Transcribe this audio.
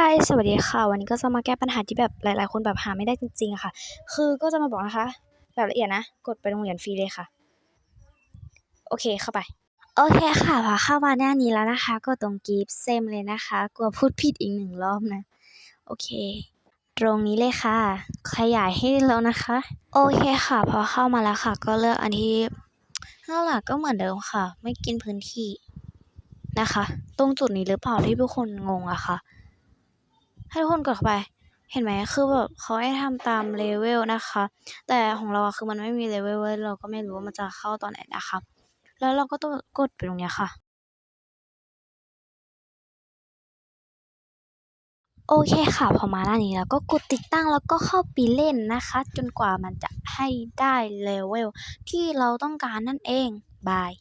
เลยค่ะ วันนี้ก็จะมาแก้ปัญหาที่แบบหลาย ๆ คนแบบหาไม่ได้จริง ๆ ค่ะ คือก็จะมาบอกนะคะ แบบละเอียดนะ กดไปโรงเรียนฟรีเลยค่ะ โอเคเข้าไป โอเคค่ะพอเข้ามาหน้านี้แล้วนะคะกดตรง Give Same เลยนะคะ กลัวพูดผิดอีก1รอบนะ โอเค ตรงนี้เลยค่ะ ขยายให้แล้วนะคะ โอเคค่ะ พอเข้ามาแล้วค่ะ ก็เลือกอันที่นั่นแหละก็เหมือนเดิมค่ะ ไม่กินพื้นที่นะคะ ตรงจุดนี้หรือเปล่าที่ทุกคนงงอะค่ะ ให้ทุกคนกดเข้าไป เห็นไหมคือแบบเขาให้ทำตาม level นะคะ แต่ของเราอะคือมันไม่มี level เว้ยเราก็ไม่รู้ว่ามันจะเข้าตอนไหนนะคะ แล้วเราก็ต้องกดไปตรงเนี้ยค่ะ โอเคค่ะ พอมาหน้านี้แล้วก็กดติดตั้งแล้วก็เข้าไปเล่นนะคะ จนกว่ามันจะให้ได้ level ที่เราต้องการนั่นเองบาย